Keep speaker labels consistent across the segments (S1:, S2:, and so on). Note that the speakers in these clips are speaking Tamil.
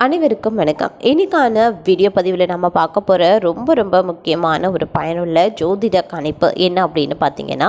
S1: அனைவருக்கும் வணக்கம். இன்னைக்கான வீடியோ பதிவில் நம்ம பார்க்க போகிற ரொம்ப ரொம்ப முக்கியமான ஒரு பயனுள்ள ஜோதிட கணிப்பு என்ன அப்படின்னு பார்த்தீங்கன்னா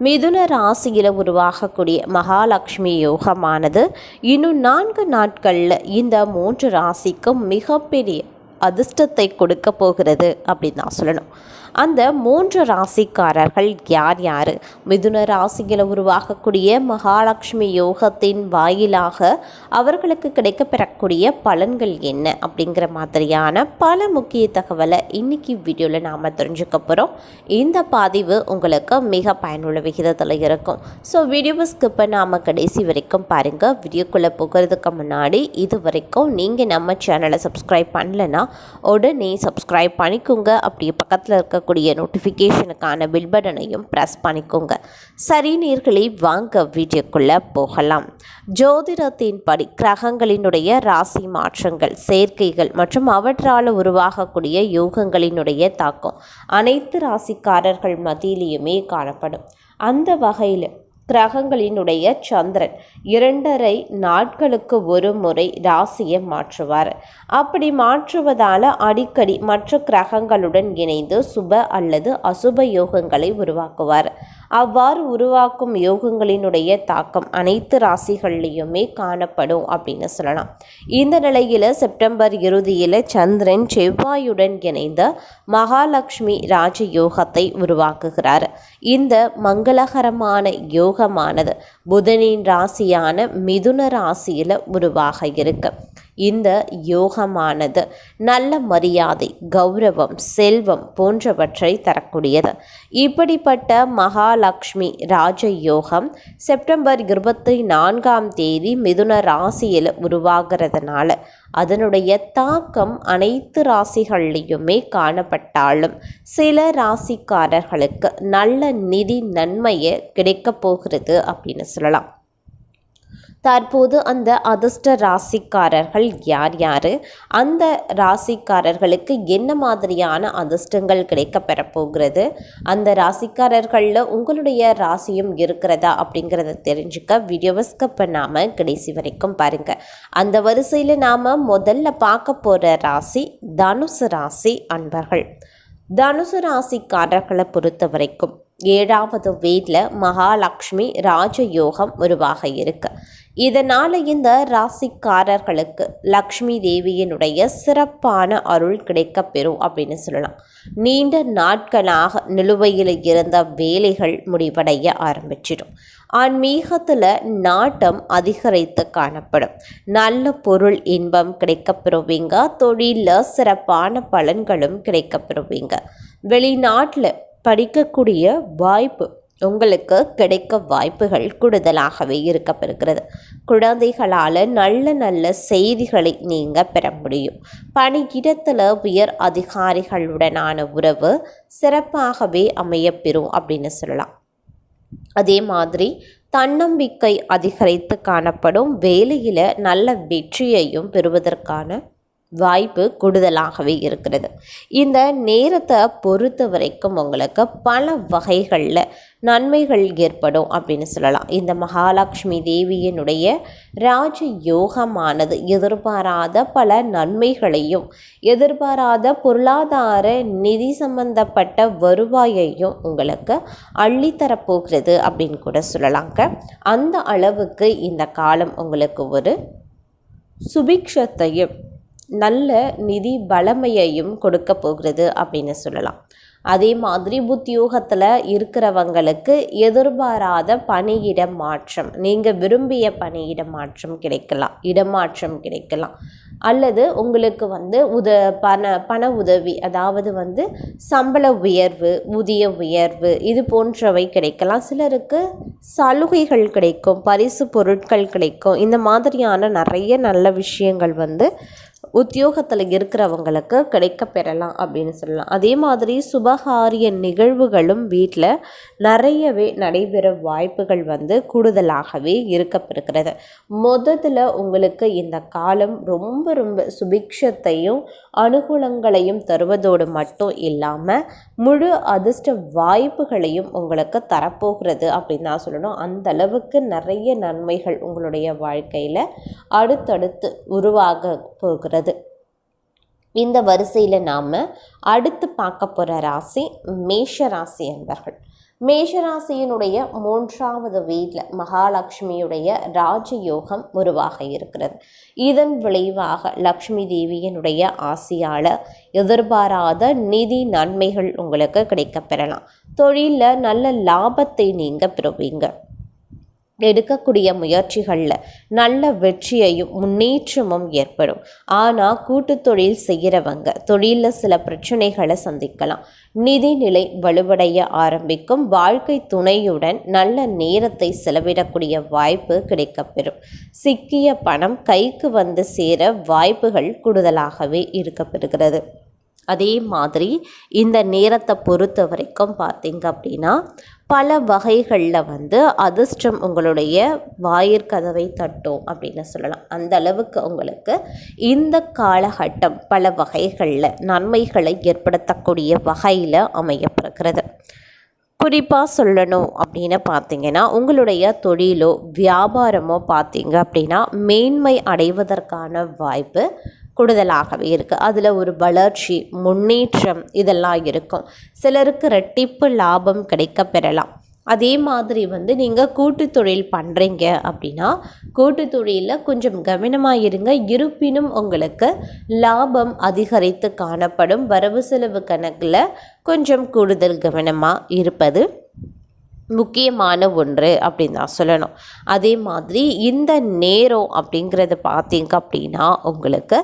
S1: மிதுன ராசியில் உருவாகக்கூடிய மகாலட்சுமி யோகமானது இன்னும் நான்கு நாட்களில் இந்த மூன்று ராசிக்கும் மிகப்பெரிய அதிர்ஷ்டத்தை கொடுக்க போகிறது அப்படின்னு தான் சொல்லணும். அந்த மூன்று ராசிக்காரர்கள் யார் யார்? மிதுன ராசியில் உருவாகக்கூடிய மகாலட்சுமி யோகத்தின் வாயிலாக அவர்களுக்கு கிடைக்கப்பெறக்கூடிய பலன்கள் என்ன அப்படிங்கிற மாதிரியான பல முக்கிய தகவலை இன்னைக்கு வீடியோவில் நாம் தெரிஞ்சுக்க போகிறோம் இந்த பதிவு உங்களுக்கு மிக பயனுள்ள விகிதத்தில் இருக்கும். ஸோ வீடியோவை ஸ்கிப் நாம் கடைசி வரைக்கும் பாருங்கள் வீடியோக்குள்ளே போகிறதுக்கு முன்னாடி இது வரைக்கும் நீங்கள் நம்ம சேனலை சப்ஸ்கிரைப் பண்ணலன்னா உடனே சப்ஸ்கிரைப் பண்ணிக்கோங்க. அப்படியே பக்கத்தில் இருக்கக்கூடிய நோட்டிஃபிகேஷனுக்கான பில் பட்டனையும் ப்ரெஸ் பண்ணிக்கோங்க. சரி நீர்களை வாங்க வீடியோக்குள்ளே போகலாம். ஜோதிடத்தின் படி கிரகங்களினுடைய ராசி மாற்றங்கள் சேர்க்கைகள் மற்றும் அவற்றால் உருவாகக்கூடிய யோகங்களினுடைய தாக்கம் அனைத்து ராசிக்காரர்கள் மத்தியிலையுமே காணப்படும். அந்த வகையில் கிரகங்களினுடைய சந்திரன் இரண்டரை நாட்களுக்கு ஒரு முறை ராசியை மாற்றுவார். அப்படி மாற்றுவதால் அடிக்கடி மற்ற கிரகங்களுடன் இணைந்து சுப அல்லது அசுப யோகங்களை உருவாக்குவார். அவ்வாறு உருவாக்கும் யோகங்களினுடைய தாக்கம் அனைத்து ராசிகள்லேயுமே காணப்படும் அப்படின்னு சொல்லலாம். இந்த நிலையில் செப்டம்பர் இறுதியில் சந்திரன் செவ்வாயுடன் இணைந்த மகாலட்சுமி ராஜ யோகத்தை உருவாக்குகிறார். இந்த மங்களகரமான யோகமானது புதனின் ராசியான மிதுன ராசியில் உருவாக இருக்கு. இந்த யோகமானது நல்ல மரியாதை கௌரவம் செல்வம் போன்றவற்றை தரக்கூடியது. இப்படிப்பட்ட மகாலட்சுமி ராஜ யோகம் செப்டம்பர் இருபத்தி நான்காம் தேதி மிதுன ராசியில் உருவாகிறதுனால அதனுடைய தாக்கம் அனைத்து ராசிகள்லையுமே காணப்பட்டாலும் சில ராசிக்காரர்களுக்கு நல்ல நிதி நன்மையை கிடைக்கப் போகிறது அப்படின்னு சொல்லலாம். தற்போது அந்த அதிர்ஷ்ட ராசிக்காரர்கள் யார் யார்? அந்த ராசிக்காரர்களுக்கு என்ன மாதிரியான அதிர்ஷ்டங்கள் கிடைக்க பெறப்போகிறது அந்த ராசிக்காரர்களில் உங்களுடைய ராசியும் இருக்கிறதா அப்படிங்கிறத தெரிஞ்சுக்க வீடியோவை ஸ்கப் பண்ணாமல் கடைசி வரைக்கும் பாருங்கள் அந்த வரிசையில் நாம் முதல்ல பார்க்க போகிற ராசி தனுசு ராசி அன்பர்கள். தனுசு ராசிக்காரர்களை பொறுத்த வரைக்கும் ஏழாவது வீட்டில் மகாலட்சுமி ராஜயோகம் உருவாக இருக்கு. இதனால் இந்த ராசிக்காரர்களுக்கு லக்ஷ்மி தேவியினுடைய சிறப்பான அருள் கிடைக்கப்பெறும் அப்படின்னு சொல்லலாம். நீண்ட நாட்களாக நிலுவையில் இருந்த வேலைகள் முடிவடைய ஆரம்பிச்சிடும். ஆன்மீகத்தில் நாட்டம் அதிகரித்து காணப்படும். நல்ல பொருள் இன்பம் கிடைக்கப்பெறுவீங்க தொழிலில் சிறப்பான பலன்களும் கிடைக்கப்பெறுவீங்க வெளிநாட்டில் படிக்கக்கூடிய வாய்ப்பு உங்களுக்கு கிடைக்க வாய்ப்புகள் கூடுதலாகவே இருக்கப்பெறுகிறது. குழந்தைகளால் நல்ல நல்ல செய்திகளை நீங்கள் பெற முடியும். பணியிடத்தில் உயர் அதிகாரிகளுடனான உறவு சிறப்பாகவே அமையப்பெறும் அப்படின்னு சொல்லலாம். அதே மாதிரி தன்னம்பிக்கை அதிகரித்து காணப்படும் வேலையில் நல்ல வெற்றியையும் பெறுவதற்கான வாய்ப்பு கூடுதலாகவே இருக்கிறது. இந்த நேரத்தை பொறுத்த வரைக்கும் உங்களுக்கு பல வகைகளில் நன்மைகள் ஏற்படும் அப்படின்னு சொல்லலாம். இந்த மகாலட்சுமி தேவியினுடைய ராஜ யோகமானது எதிர்பாராத பல நன்மைகளையும் எதிர்பாராத பொருளாதார நிதி சம்பந்தப்பட்ட வருவாயையும் உங்களுக்கு அள்ளித்தரப்போகிறது அப்படின்னு கூட சொல்லலாங்க. அந்த அளவுக்கு இந்த காலம் உங்களுக்கு ஒரு சுபிக்ஷத்தையும் நல்ல நிதி வளமையையும் கொடுக்க போகிறது அப்படின்னு சொல்லலாம். அதே மாதிரி உத்தியோகத்தில் இருக்கிறவங்களுக்கு எதிர்பாராத பணியிட மாற்றம் நீங்கள் விரும்பிய பணியிட மாற்றம் கிடைக்கலாம் இடமாற்றம் கிடைக்கலாம். அல்லது உங்களுக்கு வந்து உத பண பண உதவி அதாவது வந்து சம்பள உயர்வு ஊதிய உயர்வு இது போன்றவை கிடைக்கலாம். சிலருக்கு சலுகைகள் கிடைக்கும் பரிசு பொருட்கள் கிடைக்கும். இந்த மாதிரியான நிறைய நல்ல விஷயங்கள் வந்து உத்தியோகத்தில் இருக்கிறவங்களுக்கு கிடைக்க பெறலாம் அப்படின்னு சொல்லலாம். அதே மாதிரி சுபகாரிய நிகழ்வுகளும் வீட்டில் நிறையவே நடைபெற வாய்ப்புகள் வந்து கூடுதலாகவே இருக்கப்பெறுகிறது. மொதத்தில் உங்களுக்கு இந்த காலம் ரொம்ப ரொம்ப சுபிக்ஷத்தையும் அனுகூலங்களையும் தருவதோடு மட்டும் இல்லாமல் முழு அதிர்ஷ்ட வாய்ப்புகளையும் உங்களுக்கு தரப்போகிறது அப்படின்னு தான் சொல்லணும். அந்த அளவுக்கு நிறைய நன்மைகள் உங்களுடைய வாழ்க்கையில் அடுத்தடுத்து உருவாக போகிறது. இந்த வரிசையில் நாம் அடுத்து பார்க்க போகிற ராசி மேஷ ராசி என்பர்கள். மேஷராசியினுடைய மூன்றாவது வீட்டில் மகாலட்சுமியுடைய ராஜயோகம் உருவாக இருக்கிறது. இதன் விளைவாக லக்ஷ்மி தேவியினுடைய ஆசையால் எதிர்பாராத நிதி நன்மைகள் உங்களுக்கு கிடைக்கப்பெறலாம். தொழிலில் நல்ல லாபத்தை நீங்கள் பெறுவீங்க. எடுக்கக்கூடிய முயற்சிகளில் நல்ல வெற்றியையும் முன்னேற்றமும் ஏற்படும். ஆனால் கூட்டு தொழில் செய்கிறவங்க தொழிலில் சில பிரச்சனைகளை சந்திக்கலாம். நிதிநிலை வலுவடைய ஆரம்பிக்கும். வாழ்க்கை துணையுடன் நல்ல நேரத்தை செலவிடக்கூடிய வாய்ப்பு கிடைக்கப்பெறும். சிக்கிய பணம் கைக்கு வந்து சேர வாய்ப்புகள் கூடுதலாகவே இருக்கப்பெறுகிறது. அதே மாதிரி இந்த நேரத்தை பொறுத்த வரைக்கும் பார்த்தீங்க அப்படின்னா பல வகைகளில் வந்து அதிர்ஷ்டம் உங்களுடைய வாயிற்கதவை தட்டும் அப்படின்னு சொல்லலாம். அந்த அளவுக்கு உங்களுக்கு இந்த காலகட்டம் பல வகைகளில் நன்மைகளை ஏற்படுத்தக்கூடிய வகையில் அமையப்படுகிறது குறிப்பாக சொல்லணும் அப்படின்னு பார்த்தீங்கன்னா உங்களுடைய தொழிலோ வியாபாரமோ பார்த்தீங்க அப்படின்னா மேன்மை அடைவதற்கான வாய்ப்பு கூடுதலாகவே இருக்குது அதில் ஒரு வளர்ச்சி முன்னேற்றம் இதெல்லாம் இருக்கும். சிலருக்கு ரெட்டிப்பு லாபம் கிடைக்க பெறலாம். அதே மாதிரி வந்து நீங்கள் கூட்டு தொழில் பண்ணுறீங்க அப்படின்னா கூட்டு தொழிலில் கொஞ்சம் கவனமாக இருங்க. இருப்பினும் உங்களுக்கு லாபம் அதிகரித்து காணப்படும். வரவு செலவு கணக்கில் கொஞ்சம் கூடுதல் கவனமாக இருப்பது முக்கியமான ஒன்று அப்படின்னு தான் சொல்லணும். அதே மாதிரி இந்த நேரம் அப்படிங்கிறது பார்த்தீங்க அப்படின்னா உங்களுக்கு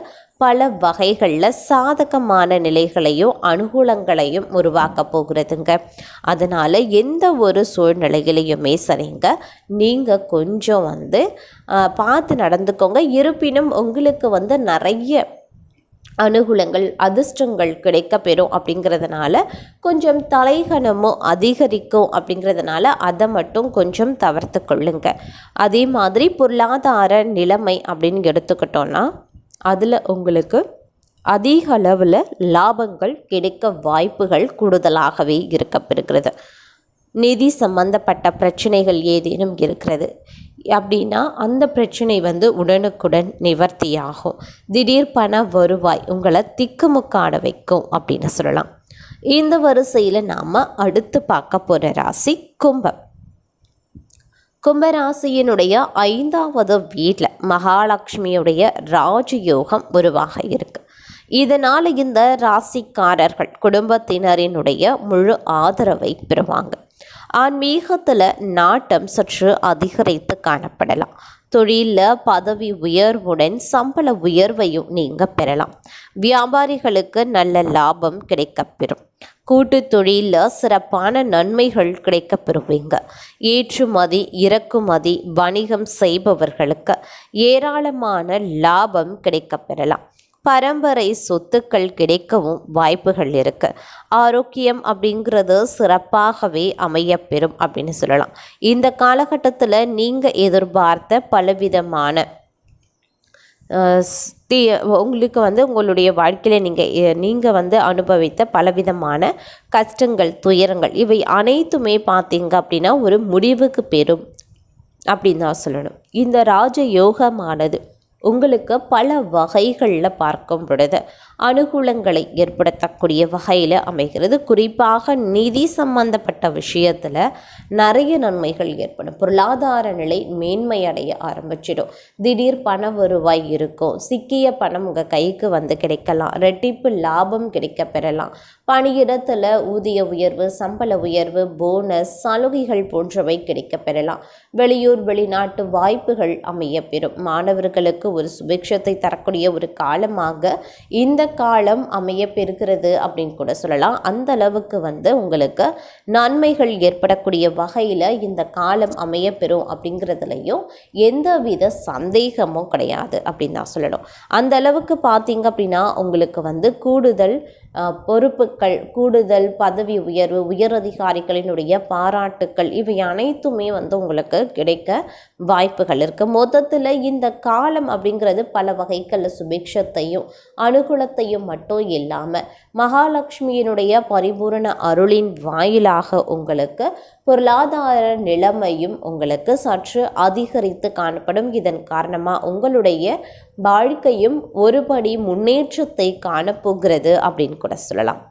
S1: பல வகைகளில் சாதகமான நிலைகளையும் அனுகூலங்களையும் உருவாக்க போகிறதுங்க. அதனால் எந்த ஒரு சூழ்நிலைகளையுமே சரிங்க நீங்கள் கொஞ்சம் வந்து பார்த்து நடந்துக்கோங்க. இருப்பினும் உங்களுக்கு வந்து நிறைய அனுகூலங்கள் அதிர்ஷ்டங்கள் கிடைக்கப்பெறும் அப்படிங்கிறதுனால கொஞ்சம் தலைகணமும் அதிகரிக்கும் அப்படிங்கிறதுனால அதை மட்டும் கொஞ்சம் தவிர்த்து கொள்ளுங்க. அதே மாதிரி பொருளாதார நிலைமை அப்படின்னு எடுத்துக்கிட்டோன்னா அதில் உங்களுக்கு அதிக அளவில் லாபங்கள் கிடைக்க வாய்ப்புகள் கூடுதலாகவே இருக்கப்பெறுகிறது நிதி சம்பந்தப்பட்ட பிரச்சனைகள் ஏதேனும் இருக்கிறது. அப்படின்னா அந்த பிரச்சனை வந்து உடனுக்குடன் நிவர்த்தியாகும். திடீர் பண வருவாய் உங்களை திக்குமுக்காட வைக்கும் அப்படின்னு சொல்லலாம். இந்த வரிசையில் நாம் அடுத்து பார்க்க போகிற ராசி கும்பம். கும்பராசியினுடைய ஐந்தாவது வீட்டில் மகாலட்சுமியுடைய ராஜயோகம் உருவாக இருக்கு. இதனால் இந்த ராசிக்காரர்கள் குடும்பத்தினரினுடைய முழு ஆதரவை பெறுவாங்க. ஆன்மீகத்தில் நாட்டம் சற்று அதிகரித்து காணப்படலாம். தொழிலில் பதவி உயர்வுடன் சம்பள உயர்வையும் நீங்கள் பெறலாம். வியாபாரிகளுக்கு நல்ல லாபம் கிடைக்கப்பெறும். கூட்டு தொழிலில் சிறப்பான நன்மைகள் கிடைக்க பெறுவீங்க ஏற்றுமதி இறக்குமதி வணிகம் செய்பவர்களுக்கு ஏராளமான லாபம் கிடைக்க பெறலாம் பரம்பரை சொத்துக்கள் கிடைக்கவும் வாய்ப்புகள் இருக்கு. ஆரோக்கியம் அப்படிங்கிறது சிறப்பாகவே அமையப்பெறும் அப்படின்னு சொல்லலாம். இந்த காலகட்டத்தில் நீங்கள் எதிர்பார்த்த பலவிதமான தீ உங்களுக்கு வந்து உங்களுடைய வாழ்க்கையில் நீங்கள் நீங்கள் வந்து அனுபவித்த பலவிதமான கஷ்டங்கள் துயரங்கள் இவை அனைத்துமே பார்த்தீங்க அப்படின்னா ஒரு முடிவுக்கு பெறும் அப்படின்னு தான் சொல்லணும். இந்த ராஜ யோகமானது உங்களுக்கு பல வகைகளில் பார்க்கும் பொழுது அனுகூலங்களை ஏற்படுத்தக்கூடிய வகையில் அமைகிறது. குறிப்பாக நிதி சம்பந்தப்பட்ட விஷயத்தில் நிறைய நன்மைகள் ஏற்படும். பொருளாதார நிலை மேன்மையடைய ஆரம்பிச்சிடும். திடீர் பண வருவாய் இருக்கும். சிக்கிய பணம் உங்கள் கைக்கு வந்து கிடைக்கலாம். ரெட்டிப்பு லாபம் கிடைக்க பெறலாம். பணியிடத்தில் ஊதிய உயர்வு சம்பள உயர்வு போனஸ் சலுகைகள் போன்றவை கிடைக்க பெறலாம். வெளியூர் வெளிநாட்டு வாய்ப்புகள் அமைய பெறும். மாணவர்களுக்கு ஒரு சுபிக்ஷத்தை தரக்கூடிய ஒரு காலமாக இந்த காலம் அமைய பெறுகிறது அப்படின்னு கூட சொல்லலாம். அந்த அளவுக்கு வந்து உங்களுக்கு நன்மைகள் ஏற்படக்கூடிய வகையில் இந்த காலம் அமைய பெறும் அப்படிங்கிறதுலையும் எந்தவித சந்தேகமும் கிடையாது அப்படின்னு தான் சொல்லணும். அந்த அளவுக்கு பார்த்தீங்க அப்படின்னா உங்களுக்கு வந்து கூடுதல் பொறுப்புகள் கூடுதல் பதவி உயர்வு உயரதிகாரிகளினுடைய பாராட்டுக்கள் இவை அனைத்துமே வந்து உங்களுக்கு கிடைக்க வாய்ப்புகள் இருக்குது மொத்தத்தில் இந்த காலம் அப்படிங்கிறது பல வகைகளில் சுபிக்ஷத்தையும் அனுகூலத்தையும் மட்டும் இல்லாமல் மகாலட்சுமியினுடைய பரிபூரண அருளின் வாயிலாக உங்களுக்கு பொருளாதார நிலைமையும் உங்களுக்கு சற்று அதிகரித்து காணப்படும். இதன் காரணமாக உங்களுடைய வாழ்க்கையும் ஒருபடி முன்னேற்றத்தை காணப்போகிறது அப்படின்னு கூட சொல்லலாம்.